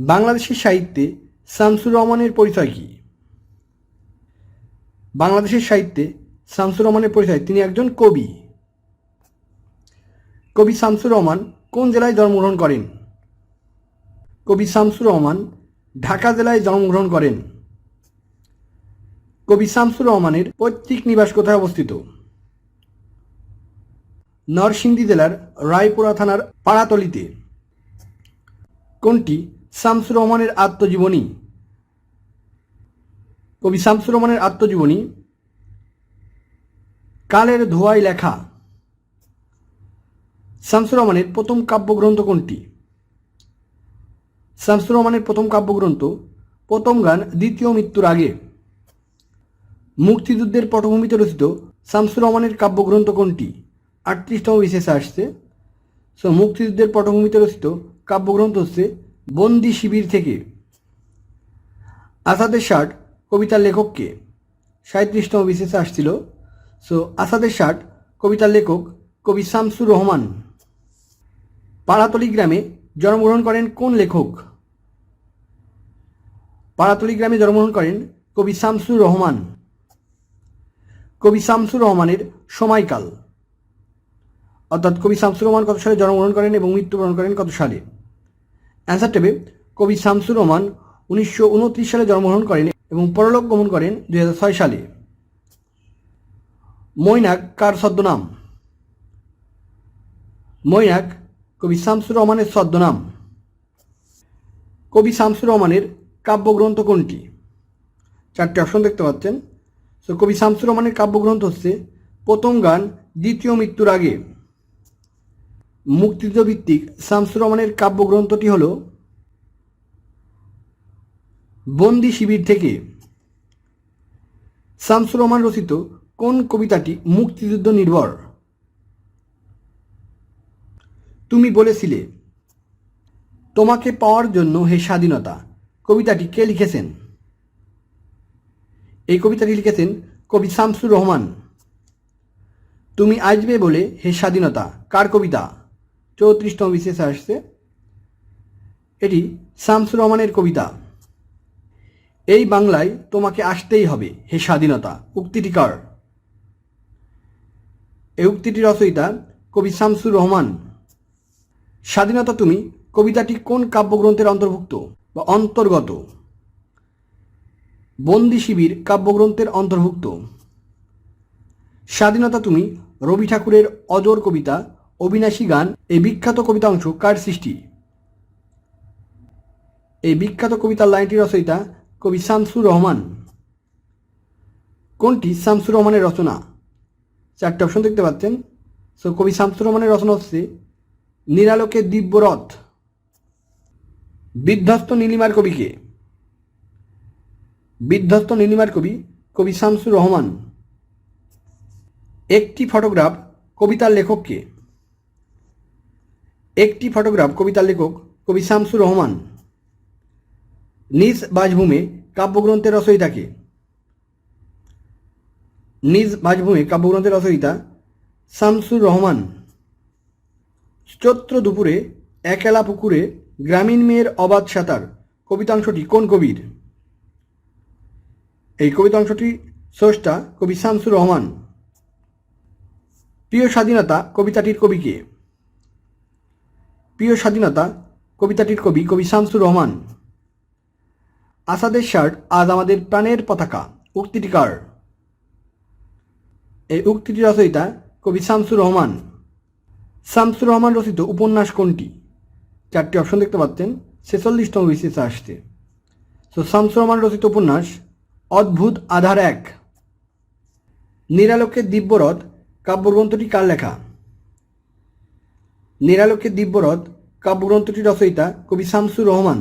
বাংলাদেশের সাহিত্যে শামসুর রহমানের পরিচয় কী? বাংলাদেশের সাহিত্যে শামসুর রহমানের পরিচয়, তিনি একজন কবি। কবি শামসুর রহমান কোন জেলায় জন্মগ্রহণ করেন? কবি শামসুর রহমান ঢাকা জেলায় জন্মগ্রহণ করেন। কবি শামসুর রহমানের পৈতৃক নিবাস কোথায় অবস্থিত? নরসিংদী জেলার রায়পুরা থানার পাড়াতলিতে। কোনটি শামসুর রহমানের আত্মজীবনী, কবি শামসুর রহমানের আত্মজীবনী, কালের ধোয়ায় লেখা। শামসুর রহমানের প্রথম কাব্যগ্রন্থ কোনটি? শামসুর রহমানের প্রথম কাব্যগ্রন্থ, প্রথম গান দ্বিতীয় মৃত্যুর আগে। মুক্তিযুদ্ধের পটভূমিতে রচিত শামসুর রহমানের কাব্যগ্রন্থ কোনটি? আটত্রিশতম বিশেষে আসছে। সো, মুক্তিযুদ্ধের পটভূমিতে রচিত কাব্যগ্রন্থ হচ্ছে বন্দি শিবির থেকে। আসাদের শার্ট কবিতার লেখককে। সাঁত্রিশতম বিশেষে আসছিল। সো, আসাদের শার্ট কবিতার লেখক কবি শামসুর রহমান। পাড়াতলি গ্রামে জন্মগ্রহণ করেন কোন লেখক? পাড়াতলি গ্রামে জন্মগ্রহণ করেন কবি শামসুর রহমান। কবি শামসুর রহমানের সময়কাল। অর্থাৎ কবি শামসুর রহমান কত সালে জন্মগ্রহণ করেন এবং মৃত্যুবরণ করেন কত সালে? অ্যান্সার টেবে কবি শামসুর রহমান উনিশশো উনত্রিশ সালে জন্মগ্রহণ করেন এবং পরলোক গমন করেন দুই সালে। মৈনাক কার ছদ্মনাম? মৈনাক কবি শামসুর রহমানের ছদ্মনাম। কবি শামসুর রহমানের কাব্যগ্রন্থ কোনটি? চারটি অপশন দেখতে পাচ্ছেন। সো কবি শামসুর রহমানের কাব্যগ্রন্থ হচ্ছে প্রথম গান দ্বিতীয় মৃত্যুর আগে। মুক্তিযুদ্ধ ভিত্তিক শামসুর রহমানের কাব্যগ্রন্থটি হল বন্দি শিবির থেকে শামসুর রহমান রচিত কোন কবিতাটি মুক্তিযুদ্ধ নির্ভর? তুমি বলেছিলে, তোমাকে পাওয়ার জন্য হে স্বাধীনতা। কবিতাটি কে লিখেছেন? এই কবিতাটি লিখেছেন কবি শামসুর রহমান। তুমি আসবে বলে, হে স্বাধীনতা। কার কবিতা? চৌত্রিশতম বিশেষে আসছে। এটি শামসুর রহমানের কবিতা। এই বাংলায় তোমাকে আসতেই হবে হে স্বাধীনতা, উক্তিটি কার? এই উক্তিটি রচয়িতা কবি শামসুর রহমান। স্বাধীনতা তুমি কবিতাটি কোন কাব্যগ্রন্থের অন্তর্ভুক্ত বা অন্তর্গত? বন্দি শিবির কাব্যগ্রন্থের অন্তর্ভুক্ত। স্বাধীনতা তুমি রবি ঠাকুরের অজর কবিতা অবিনাশী গান এই বিখ্যাত কবিতা অংশ কার সৃষ্টি? এই বিখ্যাত কবিতার লাইনটি রচয়িতা কবি শামসুর রহমান। কোনটি? শামসুর রহমানের রচনা। চারটে অপশন দেখতে পাচ্ছেন। সো, কবি শামসুর রহমানের রচনা হচ্ছে, নিরালোকে দিব্যরথ বিধ্বস্ত নীলিমার কবিকে। বিধ্বস্ত নীলিমার কবি কবি শামসুর রহমান। একটি ফটোগ্রাফ কবিতার লেখককে। একটি ফটোগ্রাফ কবিতা লেখক, কবি শামসুর রহমান। নিজ বাজভূমে কাব্যগ্রন্থের রচয়িতাকে নিজ বাজভূমে কাব্যগ্রন্থের রচয়িতা শামসুর রহমান। চৈত্র দুপুরে একেলা পুকুরে গ্রামীণ মেয়ের অবাধ সাঁতার, কবিতাংশটি কোন কবির? এই কবিতাংশটি স্রষ্টা কবি শামসুর রহমান। প্রিয় স্বাধীনতা, কবিতাটির কবিকে স্বাধীনতা, কবিতাটির কবি কবি শামসুর রহমান। আসাদের শার্ট আজ আমাদের প্রাণের পতাকা, উক্তিটি কার? এই উক্তিটি রচয়িতা কবি শামসুর রহমান। শামসুর রহমান রচিত উপন্যাস কোনটি? চারটি অপশন দেখতে পাচ্ছেন, ছেচল্লিশতম বিশেষে আসছে। তো শামসুর রহমান রচিত উপন্যাস, অদ্ভুত আধার এক। নিরালোকের দিব্যরথ, কাব্যগ্রন্থটি কার লেখা? নিরালোকের দিব্যরথ কাব্যগ্রন্থটি রচয়িতা কবি শামসুর রহমান।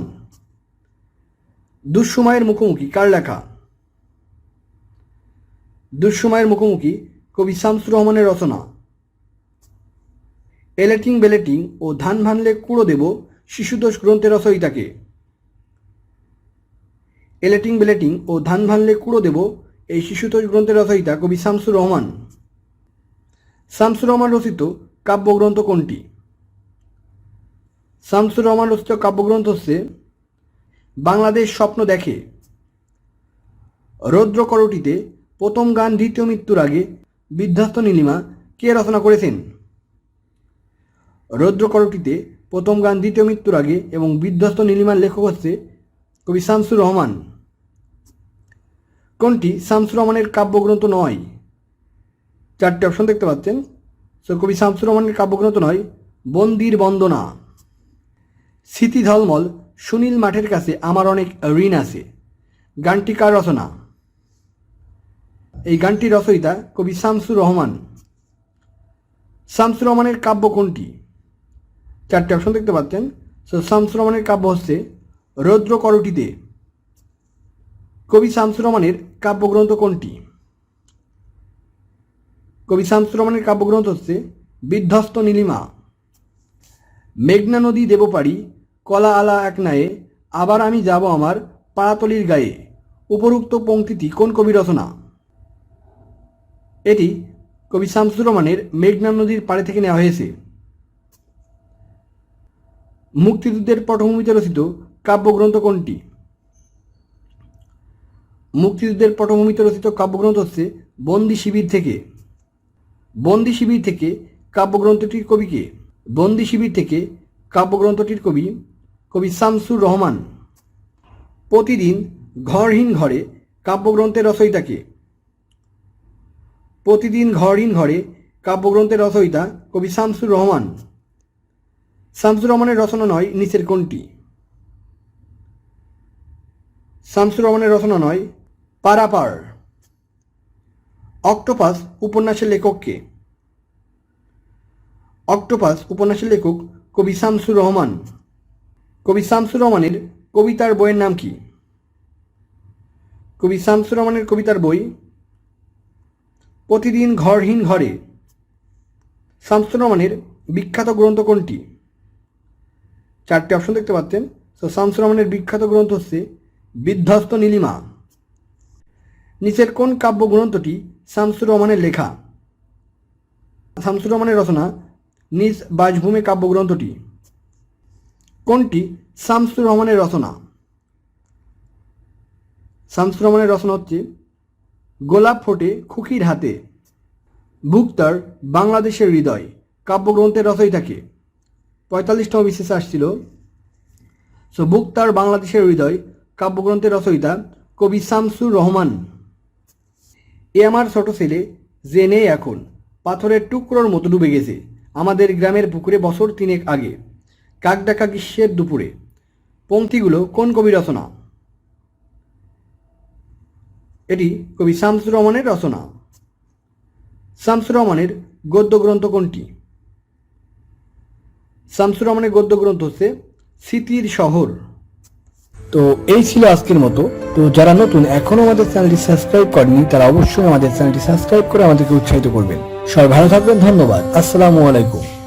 দুঃসময়ের মুখোমুখি কার লেখা? দুঃসময়ের মুখোমুখি কবি শামসুর রহমানের রচনা। এলেটিং বেলেটিং ও ধান ভানলে কুড়ো দেব শিশুদোষ গ্রন্থের রচয়িতাকে। এলেটিং বেলেটিং ও ধান ভানলে কুড়ো দেব এই শিশুতোষ গ্রন্থের রচয়িতা কবি শামসুর রহমান। শামসুর রহমান রচিত কাব্যগ্রন্থ কোনটি? শামসুর রহমান রচিত কাব্যগ্রন্থ হচ্ছে বাংলাদেশ স্বপ্ন দেখে। রৌদ্রকরটিতে প্রথম গান দ্বিতীয় মৃত্যুর আগে বিধ্বস্ত নীলিমা কে রচনা করেছেন? রৌদ্রকরটিতে প্রথম গান দ্বিতীয় মৃত্যুর আগে এবং বিধ্বস্ত নীলিমার লেখক হচ্ছে কবি শামসুর রহমান। কোনটি শামসুর রহমানের কাব্যগ্রন্থ নয়? চারটে অপশন দেখতে পাচ্ছেন। সো কবি শামসুর রহমানের কাব্যগ্রন্থ নয়, বন্দির বন্দনা। স্মৃতি ঝলমল সুনীল মাঠের কাছে আমার অনেক ঋণ আছে। গানটি কার রচনা? এই গানটির রচয়িতা কবি শামসুর রহমান। শামসুর রহমানের কাব্য কোনটি? চারটে অপশন দেখতে পাচ্ছেন। সো শামসুর রহমানের কাব্য হচ্ছে রৌদ্র করটিতে। কবি শামসুর রহমানের কাব্যগ্রন্থ কোনটি? কবি শামসুর রহমানের কাব্যগ্রন্থ হচ্ছে বিধ্বস্ত নীলিমা। মেঘনা নদী দেব পারি কলা আলা এক নায়ে আবার আমি যাব আমার পাড়াতলির গায়ে। উপরুক্ত পংক্তিটি কোন কবি রচনা? এটি কবি শামসুর রহমানের মেঘনা নদীর পাড়ে থেকে নেওয়া হয়েছে। মুক্তিযুদ্ধের পটভূমিতে রচিত কাব্যগ্রন্থ কোনটি? মুক্তিযুদ্ধের পটভূমিতে রচিত কাব্যগ্রন্থ হচ্ছে বন্দি শিবির থেকে। বন্দি শিবির থেকে কাব্যগ্রন্থটির কবিকে বন্দি শিবির থেকে কাব্যগ্রন্থটির কবি কবি শামসুর রহমান প্রতিদিন ঘরহীন ঘরে কাব্যগ্রন্থের রচয়িতাকে। প্রতিদিন ঘরহীন ঘরে কাব্যগ্রন্থের রচয়িতা কবি শামসুর রহমান। শামসুর রহমানের রচনা নয়, নিচের কোনটি? শামসুর রহমানের রচনা নয়, পারাপার। অক্টোপাস উপন্যাসের লেখককে। অক্টোপাস উপন্যাসের লেখক কবি শামসুর রহমান। কবি শামসুর রহমানের কবিতার বইয়ের নাম কি? কবি শামসুর রহমানের কবিতার বই প্রতিদিন ঘরহীন ঘরে। শামসুর রহমানের বিখ্যাত গ্রন্থ কোনটি? চারটি অপশন দেখতে পাচ্ছেন। তো শামসুর রহমানের বিখ্যাত গ্রন্থ হচ্ছে বিধ্বস্ত নীলিমা। নিচের কোন কাব্য গ্রন্থটি শামসুর রহমানের লেখা? শামসুর রহমানের রচনা নিজ বাজভূমে কাব্যগ্রন্থটি কোনটি? শামসুর রহমানের রচনা। শামসুর রহমানের রচনা হচ্ছে, গোলাপ ফোটে খুকির হাতে ভুক্তার বাংলাদেশের হৃদয়, কাব্যগ্রন্থের রচয়িতাকে পঁয়তাল্লিশতম বিশেষে আসছিল, সো ভুক্তার বাংলাদেশের হৃদয়, কাব্যগ্রন্থের রচয়িতা কবি শামসুর রহমান। এ আমার ছোট ছেলে যে নেই এখন, পাথরের টুকরোর মতো ডুবে গেছে, আমাদের গ্রামের পুকুরে বছর তিনেক আগে। কাক ডাকা গ্রীষ্মের দুপুরে। পংক্তিগুলো কোন কবি রচনা? এটি কবি শামসুর রহমানের রচনা। শামসুর রহমানের গদ্য গ্রন্থ কোনটি? শামসুর রহমানের গদ্য গ্রন্থ হচ্ছে স্মৃতির শহর। তো এই ছিল আজকের মতো। তো যারা নতুন, এখনও আমাদের চ্যানেলটি সাবস্ক্রাইব করেনি তারা অবশ্যই আমাদের চ্যানেলটি সাবস্ক্রাইব করে আমাদেরকে উৎসাহিত করবেন। সবাই ভালো থাকবেন, ধন্যবাদ। আসসালামু আলাইকুম।